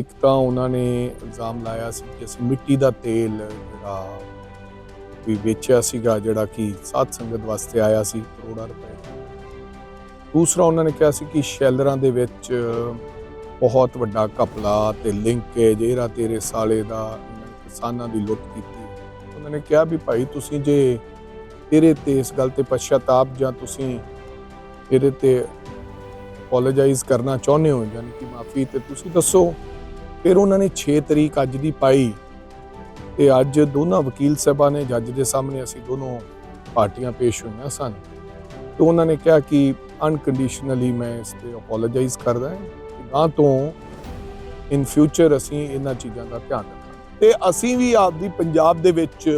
ਇੱਕ ਤਾਂ ਉਹਨਾਂ ਨੇ ਇਲਜ਼ਾਮ ਲਾਇਆ ਸੀ ਕਿ ਅਸੀਂ ਮਿੱਟੀ ਦਾ ਤੇਲ ਜਿਹੜਾ ਵੀ ਵੇਚਿਆ ਸੀਗਾ, ਜਿਹੜਾ ਕਿ ਸਾਧ ਸੰਗਤ ਵਾਸਤੇ ਆਇਆ ਸੀ, ਕਰੋੜਾਂ ਰੁਪਏ। ਦੂਸਰਾ ਉਹਨਾਂ ਨੇ ਕਿਹਾ ਸੀ ਕਿ ਸ਼ੈਲਰਾਂ ਦੇ ਵਿੱਚ ਬਹੁਤ ਵੱਡਾ ਘਪਲਾ ਤੇ ਲਿੰਕੇਜ ਇਹਦਾ ਤੇਰੇ ਸਾਲੇ ਦਾ ਕਿਸਾਨਾਂ ਦੀ ਲੁੱਟ ਕੀਤੀ। ਉਹਨਾਂ ਨੇ ਕਿਹਾ ਵੀ ਭਾਈ ਤੁਸੀਂ ਜੇ ਤੇਰੇ ਤੇ ਇਸ ਗੱਲ ਤੇ ਪਛਤਾਪ ਜਾਂ ਤੁਸੀਂ ਇਹਦੇ ਤੇ ਅਪੋਲੋਜਾਈਜ਼ ਕਰਨਾ ਚਾਹੁੰਦੇ ਹੋ, ਯਾਨੀ ਕਿ ਮਾਫੀ, ਤੇ ਤੁਸੀਂ ਦੱਸੋ ਫਿਰ ਉਹਨਾਂ ਨੇ 6 ਤਰੀਕ ਅੱਜ ਦੀ ਪਾਈ ਤੇ ਅੱਜ ਦੋਨਾਂ ਵਕੀਲ ਸਾਹਿਬਾਂ ਨੇ, ਜੱਜ ਦੇ ਸਾਹਮਣੇ ਅਸੀਂ ਦੋਨੋਂ ਪਾਰਟੀਆਂ ਪੇਸ਼ ਹੋਈਆਂ ਸਨ। ਤੇ ਉਹਨਾਂ ਨੇ ਕਿਹਾ ਕਿ ਅਨਕੰਡੀਸ਼ਨਲੀ ਮੈਂ ਇਸ ਤੇ ਅਪੋਲੋਜਾਈਜ਼ ਕਰਦਾ ਹਾਂ ਗਾਂ ਤੋਂ ਇਨ ਫਿਊਚਰ ਅਸੀਂ ਇਹਨਾਂ ਚੀਜ਼ਾਂ ਦਾ ਧਿਆਨ ਰੱਖਾਂਗੇ। ਤੇ ਅਸੀਂ ਵੀ ਆਪਦੀ ਪੰਜਾਬ ਦੇ ਵਿੱਚ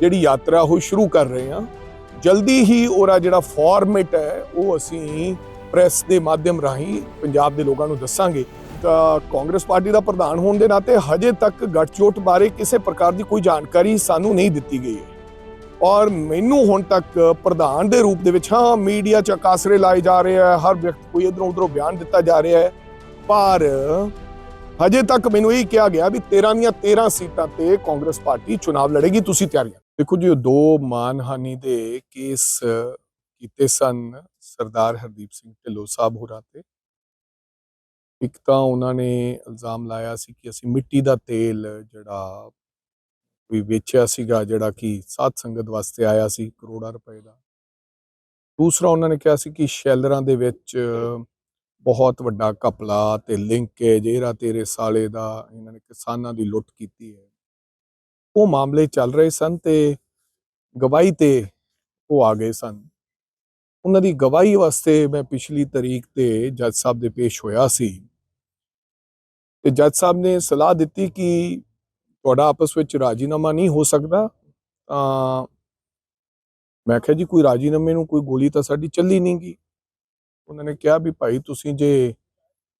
ਜਿਹੜੀ ਯਾਤਰਾ ਉਹ ਸ਼ੁਰੂ ਕਰ ਰਹੇ ਹਾਂ। ਜਲਦੀ ਹੀ ਉਹਦਾ ਜਿਹੜਾ ਫਾਰਮੈਟ ਹੈ, ਉਹ ਅਸੀਂ ਪ੍ਰੈਸ ਦੇ ਮਾਧਿਅਮ ਰਾਹੀਂ ਪੰਜਾਬ ਦੇ ਲੋਕਾਂ ਨੂੰ ਦੱਸਾਂਗੇ। ਕਾਂਗਰਸ ਪਾਰਟੀ ਦਾ ਪ੍ਰਧਾਨ ਹੋਣ ਦੇ ਨਾਤੇ ਹਜੇ ਤੱਕ ਗੱਠਜੋੜ ਬਾਰੇ ਕਿਸੇ ਪ੍ਰਕਾਰ ਦੀ ਕੋਈ ਜਾਣਕਾਰੀ ਸਾਨੂੰ ਨਹੀਂ ਦਿੱਤੀ ਗਈ। ਹੈ ਔਰ ਮੈਨੂੰ ਹੁਣ ਤੱਕ ਪ੍ਰਧਾਨ ਦੇ ਰੂਪ ਦੇ ਵਿੱਚ, ਹਾਂ, ਮੀਡੀਆ ਚ ਕਾਸਰੇ ਲਾਏ ਜਾ ਰਹੇ ਆ, ਹਰ ਵਿਅਕਤੀ ਕੋਈ ਇਧਰੋਂ ਉਧਰੋਂ ਬਿਆਨ ਦਿੱਤਾ ਜਾ ਰਿਹਾ ਹੈ। ਪਰ ਹਜੇ ਤੱਕ ਮੈਨੂੰ ਇਹ ਕਿਹਾ ਗਿਆ ਵੀ 13 ਦੀਆਂ 13 ਸੀਟਾਂ ਤੇ ਕਾਂਗਰਸ ਪਾਰਟੀ ਚੁਣਾਵ ਲੜੇਗੀ, ਤੁਸੀਂ ਤਿਆਰੀਆਂ ਦੇਖੋ ਜੀ, ਉਹ ਦੋ ਮਾਨਹਾਨੀ ਦੇ ਕੇਸ ਕੀਤੇ ਸਨ ਸਰਦਾਰ ਹਰਦੀਪ ਸਿੰਘ ਢਿੱਲੋਂ ਸਾਹਿਬ ਹੋਰਾਂ ਤੇ। ਇੱਕ ਤਾਂ ਉਹਨਾਂ ਨੇ ਇਲਜ਼ਾਮ ਲਾਇਆ ਸੀ ਕਿ ਅਸੀਂ ਮਿੱਟੀ ਦਾ ਤੇਲ ਜਿਹੜਾ ਵੀ ਵੇਚਿਆ ਸੀਗਾ, ਜਿਹੜਾ ਕਿ ਸਾਧ ਸੰਗਤ ਵਾਸਤੇ ਆਇਆ ਸੀ ਕਰੋੜਾਂ ਰੁਪਏ ਦਾ। ਦੂਸਰਾ ਉਹਨਾਂ ਨੇ ਕਿਹਾ ਸੀ ਕਿ ਸ਼ੈਲਰਾਂ ਦੇ ਵਿੱਚ ਬਹੁਤ ਵੱਡਾ ਘਪਲਾ ਤੇ ਲਿੰਕੇਜ ਇਹਦਾ ਤੇਰੇ ਸਾਲੇ ਦਾ ਇਹਨਾਂ ਨੇ ਕਿਸਾਨਾਂ ਦੀ ਲੁੱਟ ਕੀਤੀ ਹੈ। ਉਹ ਮਾਮਲੇ ਚੱਲ ਰਹੇ ਸਨ ਤੇ ਗਵਾਹੀ ਤੇ ਉਹ ਆ ਗਏ ਸਨ। ਉਹਨਾਂ ਦੀ ਗਵਾਹੀ ਵਾਸਤੇ ਮੈਂ ਪਿਛਲੀ ਤਾਰੀਖ ਤੇ ਜੱਜ ਸਾਹਿਬ ਦੇ ਪੇਸ਼ ਹੋਇਆ ਸੀ। ਤੇ ਜੱਜ ਸਾਹਿਬ ਨੇ ਸਲਾਹ ਦਿੱਤੀ ਕਿ ਤੁਹਾਡਾ ਆਪਸ ਵਿੱਚ ਰਾਜੀਨਾਮਾ ਨਹੀਂ ਹੋ ਸਕਦਾ, ਤਾਂ ਮੈਂ ਕਿਹਾ ਜੀ ਕੋਈ ਰਾਜੀਨਾਮੇ ਨੂੰ ਕੋਈ ਗੋਲੀ ਤਾਂ ਸਾਡੀ ਚੱਲੀ ਨਹੀਂ ਗਈ। ਉਹਨਾਂ ਨੇ ਕਿਹਾ ਵੀ ਭਾਈ ਤੁਸੀਂ ਜੇ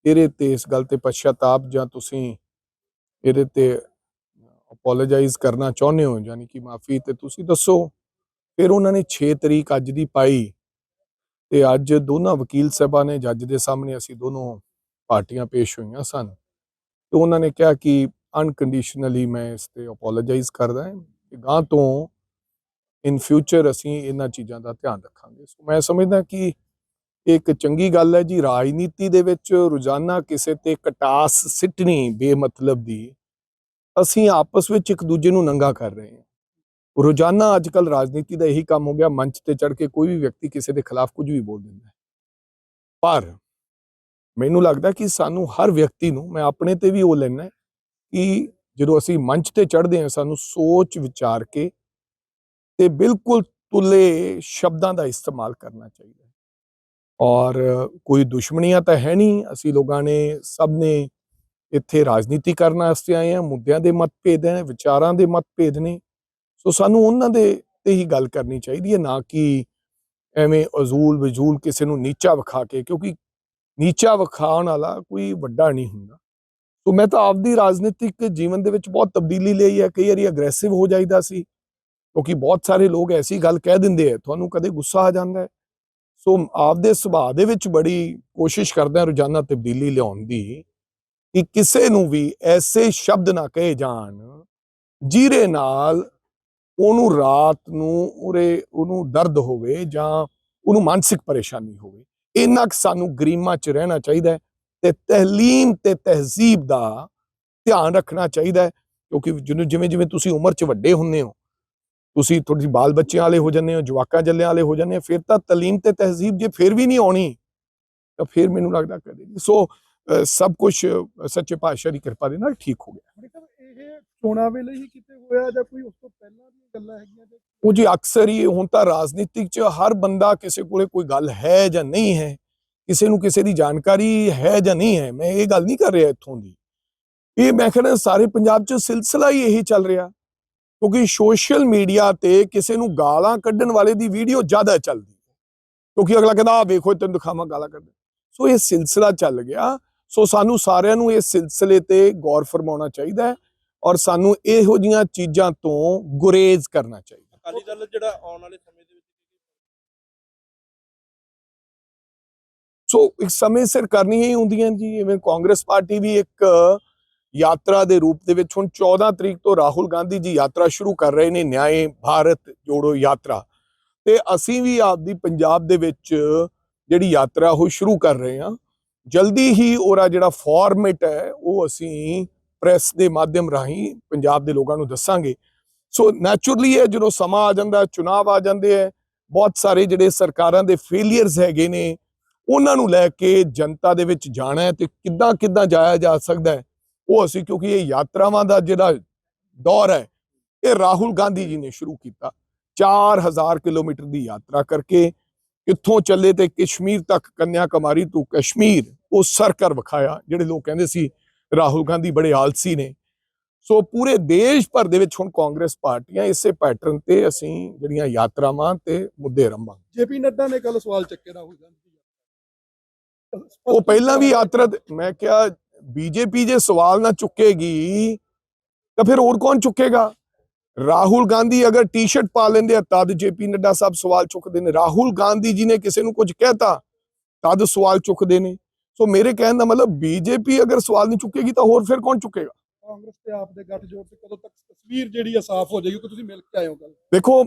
ਇਹਦੇ ਤੇ ਇਸ ਗੱਲ ਤੇ ਪਛਤਾਪ ਜਾਂ ਤੁਸੀਂ ਇਹਦੇ ਤੇ ਅਪੋਲੋਜਾਈਜ਼ ਕਰਨਾ ਚਾਹੁੰਦੇ ਹੋ, ਯਾਨੀ ਕਿ ਮਾਫੀ, ਤੇ ਤੁਸੀਂ ਦੱਸੋ। ਫਿਰ ਉਹਨਾਂ ਨੇ 6 ਤਰੀਕ ਅੱਜ ਦੀ ਪਾਈ ਤੇ ਅੱਜ ਦੋਨਾਂ ਵਕੀਲ ਸਾਹਿਬਾਂ ਨੇ, ਜੱਜ ਦੇ ਸਾਹਮਣੇ ਅਸੀਂ ਦੋਨੋਂ ਪਾਰਟੀਆਂ ਪੇਸ਼ ਹੋਈਆਂ ਸਨ। ਤੇ ਉਹਨਾਂ ਨੇ ਕਿਹਾ ਕਿ ਅਨਕੰਡੀਸ਼ਨਲੀ ਮੈਂ ਇਸ ਤੇ ਅਪੋਲੋਜਾਈਜ਼ ਕਰਦਾ ਹਾਂ ਕਿ ਗਾਂ ਤੋਂ ਇਨ ਫਿਊਚਰ ਅਸੀਂ ਇਹਨਾਂ ਚੀਜ਼ਾਂ ਦਾ ਧਿਆਨ ਰੱਖਾਂਗੇ। ਸੋ ਮੈਂ ਸਮਝਦਾ ਕਿ ਇਹ ਇੱਕ ਚੰਗੀ ਗੱਲ ਹੈ ਜੀ, ਰਾਜਨੀਤੀ ਦੇ ਵਿੱਚ ਰੋਜ਼ਾਨਾ ਕਿਸੇ ਤੇ ਕਟਾਸ ਸਿੱਟਣੀ ਬੇਮਤਲਬ ਦੀ ਅਸੀਂ ਆਪਸ ਵਿੱਚ ਇੱਕ ਦੂਜੇ ਨੂੰ ਨੰਗਾ ਕਰ ਰਹੇ ਹਾਂ। ਰੋਜ਼ਾਨਾ ਅੱਜਕੱਲ ਰਾਜਨੀਤੀ ਦਾ ਇਹੀ ਕੰਮ ਹੋ ਗਿਆ, ਮੰਚ ਤੇ ਚੜ ਕੇ ਕੋਈ ਵੀ ਵਿਅਕਤੀ ਕਿਸੇ ਦੇ ਖਿਲਾਫ ਕੁਝ ਵੀ ਬੋਲ ਦਿੰਦਾ ਹੈ। ਪਰ ਮੈਨੂੰ ਲੱਗਦਾ ਕਿ ਸਾਨੂੰ ਹਰ ਵਿਅਕਤੀ ਨੂੰ, ਮੈਂ ਆਪਣੇ ਤੇ ਵੀ ਉਹ ਲੈਣਾ ਕਿ ਜਦੋਂ ਅਸੀਂ ਮੰਚ ਤੇ ਚੜ੍ਹਦੇ ਹਾਂ, ਸਾਨੂੰ ਸੋਚ ਵਿਚਾਰ ਕੇ ਤੇ ਬਿਲਕੁਲ ਤੁਲੇ ਸ਼ਬਦਾਂ ਦਾ ਇਸਤੇਮਾਲ ਕਰਨਾ ਚਾਹੀਦਾ ਹੈ। ਔਰ ਕੋਈ ਦੁਸ਼ਮਣੀਆਂ ਤਾਂ ਹੈ ਨਹੀਂ, ਅਸੀਂ ਲੋਕਾਂ ਨੇ ਸਭ ਨੇ ਇੱਥੇ ਰਾਜਨੀਤੀ ਕਰਨ ਵਾਸਤੇ ਆਏ ਹਾਂ, ਮੁੱਦਿਆਂ ਦੇ ਮਤਭੇਦ ਹੈ, ਵਿਚਾਰਾਂ ਦੇ ਮਤਭੇਦ ਨੇ। ਸੋ ਸਾਨੂੰ ਉਹਨਾਂ ਦੇ ਤੇ ਹੀ ਗੱਲ ਕਰਨੀ ਚਾਹੀਦੀ ਹੈ, ਨਾ ਕਿ ਐਵੇਂ ਅਜ਼ੂਲ ਵਜੂਲ ਕਿਸੇ ਨੂੰ ਨੀਚਾ ਵਿਖਾ ਕੇ, ਕਿਉਂਕਿ ਨੀਚਾ ਵਿਖਾਉਣ ਵਾਲਾ ਕੋਈ ਵੱਡਾ ਨਹੀਂ ਹੁੰਦਾ। ਸੋ ਮੈਂ ਤਾਂ ਆਪਦੀ ਰਾਜਨੀਤਿਕ ਜੀਵਨ ਦੇ ਵਿੱਚ ਬਹੁਤ ਤਬਦੀਲੀ ਲਈ ਹੈ। ਕਈ ਵਾਰੀ ਅਗਰੈਸਿਵ ਹੋ ਜਾਈਦਾ ਸੀ, ਕਿਉਂਕਿ ਬਹੁਤ ਸਾਰੇ ਲੋਕ ਐਸੀ ਗੱਲ ਕਹਿ ਦਿੰਦੇ ਆ, ਤੁਹਾਨੂੰ ਕਦੇ ਗੁੱਸਾ ਆ ਜਾਂਦਾ ਹੈ? ਸੋ ਆਪਦੇ ਸੁਭਾਅ ਦੇ ਵਿੱਚ ਬੜੀ ਕੋਸ਼ਿਸ਼ ਕਰਦਾ ਰੋਜ਼ਾਨਾ ਤਬਦੀਲੀ ਲਿਆਉਣ ਦੀ ਕਿ ਕਿਸੇ ਨੂੰ ਵੀ ਐਸੇ ਸ਼ਬਦ ਨਾ ਕਹੇ ਜਾਣ, ਜਿਹਦੇ ਨਾਲ ਉਹਨੂੰ ਰਾਤ ਨੂੰ ਉਰੇ ਉਹਨੂੰ ਦਰਦ ਹੋਵੇ ਜਾਂ ਉਹਨੂੰ ਮਾਨਸਿਕ ਪਰੇਸ਼ਾਨੀ ਹੋਵੇ। ਇੰਨਾ ਕੁ ਸਾਨੂੰ ਗਰੀਮਾ 'ਚ ਰਹਿਣਾ ਚਾਹੀਦਾ ਹੈ ਤੇ ਤਹਲੀਮ ਤੇ ਤਹਿਜ਼ੀਬ ਦਾ ਧਿਆਨ ਰੱਖਣਾ ਚਾਹੀਦਾ ਹੈ, ਕਿਉਂਕਿ ਜਿਹਨੂੰ ਜਿਵੇਂ ਜਿਵੇਂ ਤੁਸੀਂ ਉਮਰ 'ਚ ਵੱਡੇ ਹੁੰਦੇ ਹੋ, ਤੁਸੀਂ ਥੋੜੀ ਬਾਲ ਬੱਚਿਆਂ ਵਾਲੇ ਹੋ ਜਾਂਦੇ ਹੋ, ਜਵਾਕਾਂ ਜੱਲਿਆਂ ਵਾਲੇ ਹੋ ਜਾਂਦੇ ਹੋ, ਫਿਰ ਤਾਂ ਤਲੀਮ ਤੇ ਤਹਿਜ਼ੀਬ ਜੇ ਫਿਰ ਵੀ ਨਹੀਂ ਆਉਣੀ, ਤਾਂ ਫਿਰ ਮੈਨੂੰ ਲੱਗਦਾ ਕਦੇ ਸੋ ਸਭ ਕੁਝ ਸੱਚੇ ਪਾਤਸ਼ਾਹ ਦੀ ਕਿਰਪਾ ਦੇ ਨਾਲ ਠੀਕ ਹੋ ਗਿਆ। ਚੋਣਾਂ ਵੇਲੇ ਹੀ ਕਿਤੇ ਹੋਇਆ ਜਾਂ ਕੋਈ ਉਸ ਤੋਂ ਪਹਿਲਾਂ ਦੀਆਂ ਗੱਲਾਂ ਹੈਗੀਆਂ ਜਾਂ ਉਹ ਜੀ ਅਕਸਰ ਹੀ ਹੁਣ ਤਾਂ ਰਾਜਨੀਤਿਕ 'ਚ ਹਰ ਬੰਦਾ ਕਿਸੇ ਕੋਲੇ ਕੋਈ ਗੱਲ ਹੈ ਜਾਂ ਨਹੀਂ ਹੈ, ਕਿਸੇ ਨੂੰ ਕਿਸੇ ਦੀ ਜਾਣਕਾਰੀ ਹੈ ਜਾਂ ਨਹੀਂ ਹੈ, ਮੈਂ ਇਹ ਗੱਲ ਨਹੀਂ ਕਰ ਰਿਹਾ ਇੱਥੋਂ ਦੀ। ਇਹ ਮੈਂ ਕਹਿੰਦਾ ਸਾਰੇ ਪੰਜਾਬ 'ਚ ਸਿਲਸਿਲਾ ਹੀ ਇਹੀ ਚੱਲ ਰਿਹਾ, ਕਿਉਂਕਿ ਸੋਸ਼ਲ ਮੀਡੀਆ ਤੇ ਕਿਸੇ ਨੂੰ ਗਾਲਾਂ ਕੱਢਣ ਵਾਲੇ ਦੀ ਵੀਡੀਓ ਜ਼ਿਆਦਾ ਚੱਲਦੀ ਹੈ। ਕਿਉਂਕਿ ਅਗਲਾ ਕਹਿੰਦਾ ਆ ਵੇਖੋ, ਤੈਨੂੰ ਦਿਖਾਵਾਂ ਗਾਲਾਂ ਕੱਢ ਸੋ ਇਹ ਸਿਲਸਿਲਾ ਚੱਲ ਗਿਆ, ਸੋ ਸਾਨੂੰ ਸਾਰਿਆਂ ਨੂੰ ਇਸ ਸਿਲਸਿਲੇ ਤੇ ਗੌਰ ਫਰਮਾਉਣਾ ਚਾਹੀਦਾ ਹੈ। ਔਰ ਸਾਨੂੰ ਇਹੋ ਜੀਆਂ ਚੀਜ਼ਾਂ ਤੋਂ ਗੁਰੇਜ਼ ਕਰਨਾ ਚਾਹੀਦਾ। ਅਕਾਲੀ ਦਲ ਜਿਹੜਾ ਆਉਣ ਵਾਲੇ ਸਮੇਂ ਦੇ ਵਿੱਚ ਸੋ ਇੱਕ ਸਮੇਂ ਸਿਰ ਕਰਨੀਆਂ ਹੀ ਹੁੰਦੀਆਂ ਜੀ ਜਿਵੇਂ ਕਾਂਗਰਸ ਪਾਰਟੀ ਵੀ ਇੱਕ ਯਾਤਰਾ ਦੇ ਰੂਪ ਦੇ ਵਿੱਚ ਹੁਣ 14 ਤਰੀਕ ਤੋਂ ਰਾਹੁਲ ਗਾਂਧੀ ਜੀ ਯਾਤਰਾ ਸ਼ੁਰੂ ਕਰ ਰਹੇ ਨੇ ਨਿਆਏ ਭਾਰਤ ਜੋੜੋ ਯਾਤਰਾ। ਤੇ ਅਸੀਂ ਵੀ ਆਪਦੀ ਪੰਜਾਬ ਦੇ ਵਿੱਚ ਜਿਹੜੀ ਯਾਤਰਾ ਉਹ ਸ਼ੁਰੂ ਕਰ ਰਹੇ ਹਾਂ। ਜਲਦੀ ਹੀ ਉਹਦਾ ਜਿਹੜਾ ਫਾਰਮੈਟ ਹੈ ਉਹ ਅਸੀਂ ਪ੍ਰੈਸ ਦੇ ਮਾਧਿਅਮ ਰਾਹੀਂ ਪੰਜਾਬ ਦੇ ਲੋਕਾਂ ਨੂੰ ਦੱਸਾਂਗੇ। ਸੋ ਨੈਚੁਰਲੀ ਹੈ ਜਦੋਂ ਸਮਾਂ ਆ ਜਾਂਦਾ, ਚੁਣਾਵ ਆ ਜਾਂਦੇ ਹੈ ਬਹੁਤ ਸਾਰੇ ਜਿਹੜੇ ਸਰਕਾਰਾਂ ਦੇ ਫੇਲਿਅਰਸ ਹੈਗੇ ਨੇ, ਉਹਨਾਂ ਨੂੰ ਲੈ ਕੇ ਜਨਤਾ ਦੇ ਵਿੱਚ ਜਾਣਾ ਤੇ ਕਿੱਦਾਂ ਕਿੱਦਾਂ ਜਾਇਆ ਜਾ ਸਕਦਾ ਉਹ ਅਸੀਂ ਕਿਉਂਕਿ ਇਹ ਯਾਤਰਾਵਾਂ ਦਾ ਜਿਹੜਾ ਦੌਰ ਹੈ, ਇਹ ਰਾਹੁਲ ਗਾਂਧੀ ਜੀ ਨੇ ਸ਼ੁਰੂ ਕੀਤਾ। 4000 ਕਿਲੋਮੀਟਰ ਦੀ ਯਾਤਰਾ ਕਰਕੇ ਇੱਥੋਂ ਚੱਲੇ ਤੇ ਕਸ਼ਮੀਰ ਤੱਕ ਕੰਨਿਆ ਕੁਮਾਰੀ ਤੋਂ ਕਸ਼ਮੀਰ ਉਹ ਸਰ ਵਿਖਾਇਆ, ਜਿਹੜੇ ਲੋਕ ਕਹਿੰਦੇ ਸੀ ਰਾਹੁਲ ਗਾਂਧੀ ਬੜੇ ਆਲਸੀ ਨੇ। ਸੋ ਪੂਰੇ ਦੇਸ਼ ਭਰ ਦੇ ਵਿੱਚ ਹੁਣ ਕਾਂਗਰਸ ਪਾਰਟੀਆਂ ਇਸੇ ਪੈਟਰਨ ਤੇ ਅਸੀਂ ਜਿਹੜੀਆਂ ਯਾਤਰਾਵਾਂ ਤੇ ਮੁੱਦੇ ਰੰਭਾਂ ਜੇਪੀ ਨੱਡਾ ਨੇ ਕੱਲ ਸਵਾਲ ਚੱਕੇ ਰਾਹੁਲ ਗਾਂਧੀ ਉਹ ਪਹਿਲਾਂ ਵੀ ਯਾਤਰਾ ਮੈਂ ਕਿਹਾ ਬੀਜੇਪੀ ਜੇ ਸਵਾਲ ਨਾ ਚੁੱਕੇਗੀ ਤਾਂ ਫਿਰ ਹੋਰ ਕੌਣ ਚੁੱਕੇਗਾ? ਰਾਹੁਲ ਗਾਂਧੀ ਅਗਰ ਟੀ-ਸ਼ਰਟ ਪਾ ਲੈਂਦੇ ਆ ਤਦ ਜੇਪੀ ਨੱਡਾ ਸਾਹਿਬ ਸਵਾਲ ਚੁੱਕਦੇ ਨੇ। ਰਾਹੁਲ ਗਾਂਧੀ ਜੀ ਨੇ ਕਿਸੇ ਨੂੰ ਕੁਝ ਕਹਿਤਾ ਤਦ ਸਵਾਲ ਚੁੱਕਦੇ ਨੇ। ਸੋ ਮੇਰੇ ਕਹਿਣ ਦਾ ਮਤਲਬ ਬੀਜੇਪੀ ਅਗਰ ਸਵਾਲ ਨਹੀਂ ਚੁੱਕੇਗੀ ਤਾਂ ਹੋਰ ਫਿਰ ਕੌਣ ਚੁੱਕੇਗਾ? ਕਾਂਗਰਸ ਤੇ ਆਪ ਦੇ ਗੱਠਜੋੜ ਤੇ ਕਦੋਂ ਤੱਕ ਤਸਵੀਰ ਜਿਹੜੀ ਆ ਸਾਫ਼ ਹੋ ਜਾਏਗੀ ਕਿ ਤੁਸੀਂ ਮਿਲ ਕੇ ਆਏ ਹੋ ਕੱਲ ਦੇਖੋ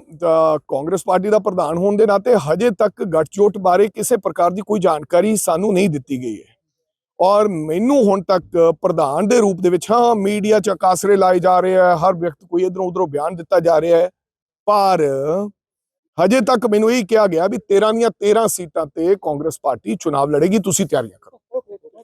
ਕਾਂਗਰਸ ਪਾਰਟੀ ਦਾ ਪ੍ਰਧਾਨ ਹੋਣ ਦੇ ਨਾਤੇ ਹਜੇ ਤੱਕ ਗੱਠਜੋੜ ਬਾਰੇ ਕਿਸੇ ਪ੍ਰਕਾਰ ਦੀ ਕੋਈ ਜਾਣਕਾਰੀ ਸਾਨੂੰ ਨਹੀਂ ਦਿੱਤੀ ਗਈ ਹੈ। ਔਰ ਮੈਨੂੰ ਹੁਣ ਤੱਕ ਪ੍ਰਧਾਨ ਦੇ ਰੂਪ ਦੇ ਵਿੱਚ ਹਾਂ ਮੀਡੀਆ ਚ ਕਾਸਰੇ ਲਾਏ ਜਾ ਰਹੇ ਆ ਹਰ ਵਿਅਕਤੀ ਕੋਈ ਇਧਰੋਂ ਉਧਰੋਂ ਬਿਆਨ ਦਿੱਤਾ ਜਾ ਰਿਹਾ ਹੈ। ਪਰ ਹਜੇ ਤੱਕ ਮੈਨੂੰ ਇਹ ਕਿਹਾ ਗਿਆ ਵੀ 13 ਦੀਆਂ 13 ਸੀਟਾਂ ਤੇ ਕਾਂਗਰਸ ਪਾਰਟੀ ਚੁਣਾਵ ਲੜੇਗੀ ਤੁਸੀਂ ਤਿਆਰੀਆਂ ਕਰੋ।